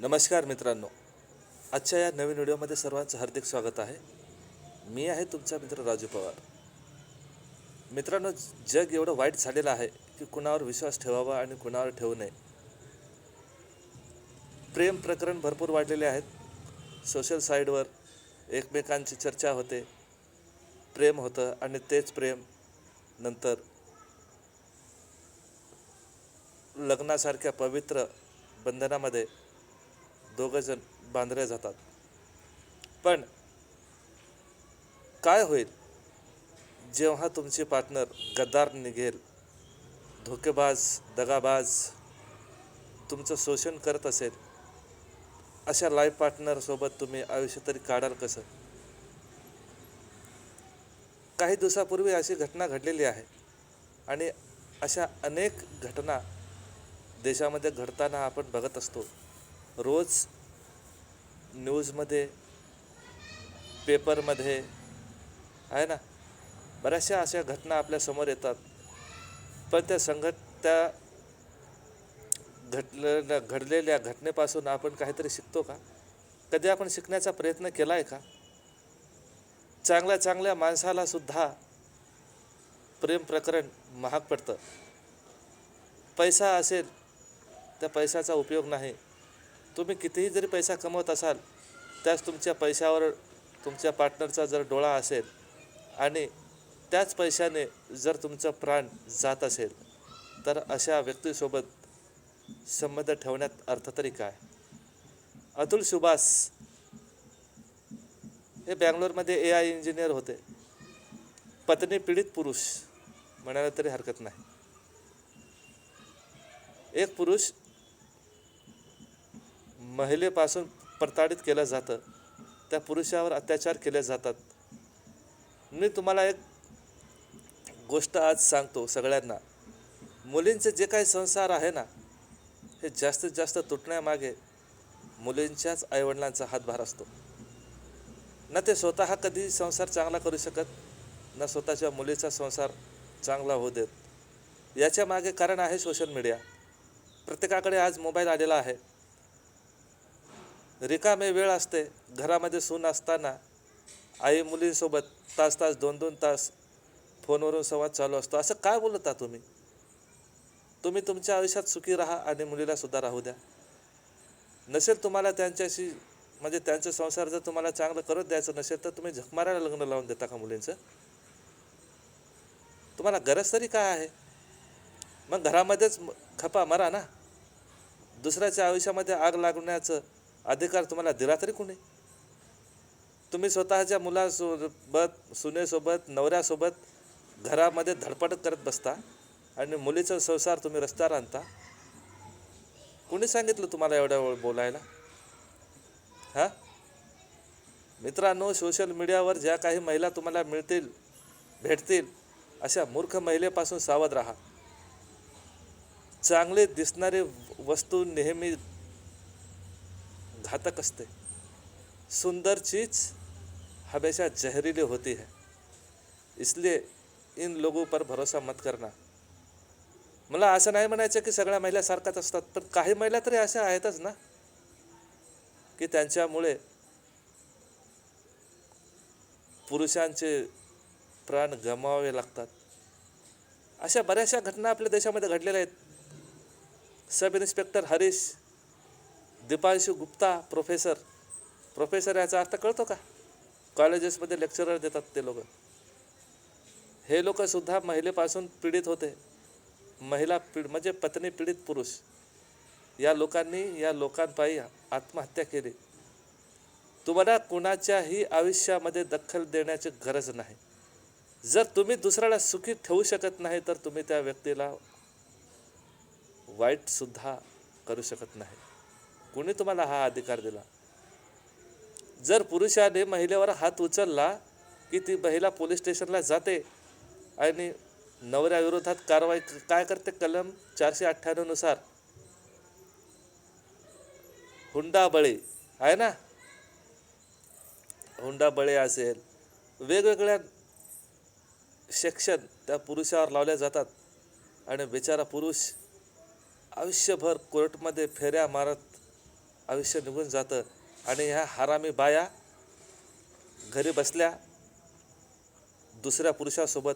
नमस्कार मित्रांनो. आजच्या या नवीन व्हिडिओमध्ये सर्वांचं हार्दिक स्वागत आहे. मी आहे तुमचा मित्र राजू पवार. मित्रांनो जग एवढं वाईट झालेलं आहे की कुणावर विश्वास ठेवावा आणि कुणावर ठेवू नये. प्रेम प्रकरण भरपूर वाढलेले आहेत. सोशल साईडवर एकमेकांची चर्चा होते. प्रेम होतं आणि तेच प्रेम नंतर लग्नासारख्या पवित्र बंधनामध्ये दोघंजण बांधले जातात. पण काय होईल? जेव्हा तुमची पार्टनर गद्दार निघेल धोकेबाज दगाबाज तुमचं शोषण करत असेल अशा लाईफ पार्टनरसोबत तुम्ही आयुष्य तरी काढाल कसं? काही दिवसापूर्वी अशी घटना घडलेली आहे आणि अशा अनेक घटना देशामध्ये घडताना आपण बघत असतो. रोज न्यूजमध्ये पेपरमध्ये आहे ना? बऱ्याचशा अशा घटना आपल्यासमोर येतात. पण त्या संघट त्या घडलेल्या घडलेल्या घटनेपासून आपण काहीतरी शिकतो का? कधी आपण शिकण्याचा प्रयत्न केला आहे का? चांगल्या चांगल्या माणसाला सुद्धा प्रेम प्रकरण महाग पडतं. पैसा असेल त्या पैशाचा उपयोग नाही. तुम्ही कितीही जरी पैसा कमवत असाल त्याच तुमच्या पैशावर तुमच्या पार्टनरचा जर डोळा असेल आणि त्याच पैशाने जर तुमचा प्राण जात असेल तर अशा व्यक्तीसोबत संबंध ठेवण्यात अर्थ तरी काय? अतुल सुभाष हे बँगलोरमध्ये ए आय इंजिनियर होते. पत्नी पीडित पुरुष म्हणायला तरी हरकत नाही. एक पुरुष महिलेपासून प्रताडित केलं जातं. त्या पुरुषावर अत्याचार केले जातात. मी तुम्हाला एक गोष्ट आज सांगतो सगळ्यांना. मुलींचे जे काही संसार आहे ना हे जास्तीत जास्त तुटण्यामागे मुलींच्याच आईवडिलांचा हातभार असतो. ना ते स्वतः कधी संसार चांगला करू शकत ना स्वतःच्या मुलीचा संसार चांगला होऊ देत. याच्या मागे कारण आहे सोशल मीडिया प्रत्येकाकडे आज मोबाईल आलेला आहे. रिकामे वेळ असते घरामध्ये सून असताना आई मुलींसोबत तास तास दोन दोन तास फोनवरून संवाद चालू असतो. असं काय बोलता तुम्ही? तुम्ही तुमच्या आयुष्यात सुखी राहा आणि मुलीला सुद्धा राहू द्या. नसेल तुम्हाला त्यांच्याशी म्हणजे त्यांचा संसार जर तुम्हाला चांगलं करत द्यायचं नसेल तर तुम्ही झकमारायला लग्न लावून देता का मुलींचं? तुम्हाला गरज तरी काय आहे? मग घरामध्येच खपा मरा ना. दुसऱ्याच्या आयुष्यामध्ये आग लागण्याचं अधिकार तुम्हाला दिला तरी कोणी? तुम्ही स्वतःच्या मुलासोबत सुनेसोबत नवऱ्यासोबत घरामध्ये धडपड करत बसता आणि मुलीचा संसार तुम्ही रस्त्यावर आणता? कोणी सांगितलं तुम्हाला एवढ्या वेळ बोलायला? हां? मित्रांनो सोशल मीडियावर ज्या काही महिला तुम्हाला मिळतील भेटतील अशा मूर्ख महिलेपासून सावध राहा. चांगले दिसणारे वस्तू नेहमी घातक असते. सुंदर चीज हमेशा जहरीली होती है. इसलिए इन लोगों पर भरोसा मत करना. मला असं नाही म्हणायचं की सगळ्या महिला सारख्याच असतात पण काही महिला तरी अशा आहेतच ना की त्यांच्यामुळे पुरुषांचे प्राण गमावावे लागतात. अशा बऱ्याचशा घटना आपल्या देशामध्ये घडलेल्या आहेत. Sub inspector Harish Deepanshu Gupta professor professor याचा अर्थ कळतो का? कॉलेजेसमध्ये लेक्चरर देतात ते लोक. हे लोकसुद्धा महिलेपासून पीडित होते. महिला पीड म्हणजे पत्नी पीडित पुरुष. या लोकांनी या लोकांपायी आत्महत्या केली. तुम्हाला कुणाच्याही आयुष्यामध्ये दखल देण्याची गरज नाही. जर तुम्ही दुसऱ्याला सुखी ठेवू शकत नाही तर तुम्ही त्या व्यक्तीला वाईटसुद्धा करू शकत नाही. कुणी तुम्हाला हा अधिकार दिला? जर पुरुषाने महिलेवर हात उचलला की ती महिला पोलीस स्टेशनला जाते आणि नवऱ्याविरोधात कारवाई काय करते कलम चारशे अठ्ठ्याण्णवनुसार हुंडा बळी आहे ना? हुंडा बळे असेल. वेगवेगळ्या सेक्शन त्या पुरुषावर लावल्या जातात. आणि बिचारा पुरुष आयुष्यभर कोर्टमध्ये फेऱ्या मारत आयुष्य निघून जातं. आणि ह्या हारामी बाया घरी बसल्या दुसऱ्या पुरुषासोबत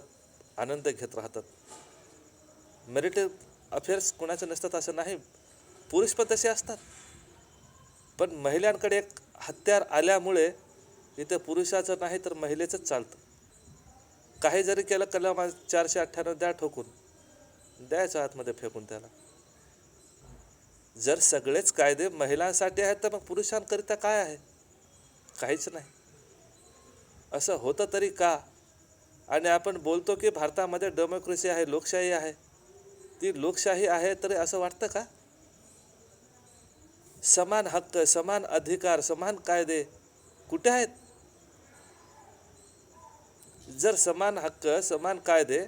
आनंद घेत राहतात. मेरिटेड अफेअर्स कोणाचे नसतात असं नाही पुरुष पण तसे असतात. पण महिलांकडे एक हत्यार आल्यामुळे इथे पुरुषाचं नाही तर महिलेचंच चालतं. काही जरी केलं कलम चारशे अठ्ठ्याण्णव द्या ठोकून. द्यायचं आतमध्ये फेकून त्याला. जर सगळेच कायदे महिलांसाठी आहेत तर मग पुरुषांकरिता काय आहे? काहीच नाही. असं होतं तरी का? आणि आपण बोलतो की भारतामध्ये डेमोक्रेसी आहे लोकशाही आहे. ती लोकशाही आहे तरी असं वाटतं का? समान हक्क समान अधिकार समान कायदे कुठे आहेत? जर समान हक्क समान कायदे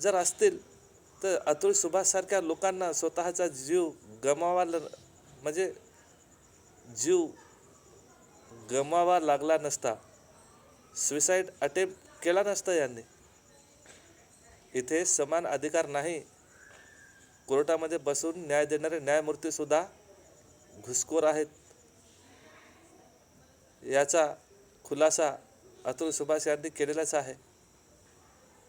जर असतील तर अतुल सुभाषसारख्या लोकांना स्वतःचा जीव गमावा ल- म्हणजे जीव गमावा लागला नसता. सुसाईड अटेम्प्ट केला नसता यांनी. इथे समान अधिकार नाही. कोर्टामध्ये बसून न्याय देणारे न्यायमूर्तीसुद्धा घुसखोर आहेत. याचा खुलासा अतुल सुभाष यांनी केलेलाच आहे.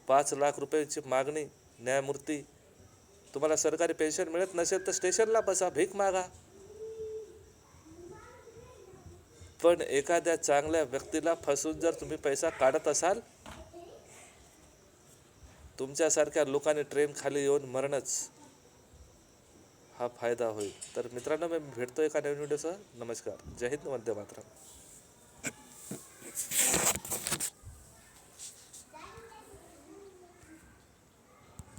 पाच लाख रुपयाची मागणी न्यायमूर्ती तुम्हाला सरकारी पेन्शन मिळत नसेल तर स्टेशनला बसा भीक मागा. पण एखाद्या चांगल्या व्यक्तीला फसून जर तुम्ही पैसा काढत असाल तुमच्यासारख्या लोकांनी ट्रेन खाली येऊन मरणच हा फायदा होईल. तर मित्रांनो मी भेटतो एका नवीन व्हिडिओसह नमस्कार. जय हिंद वंदे मातरम.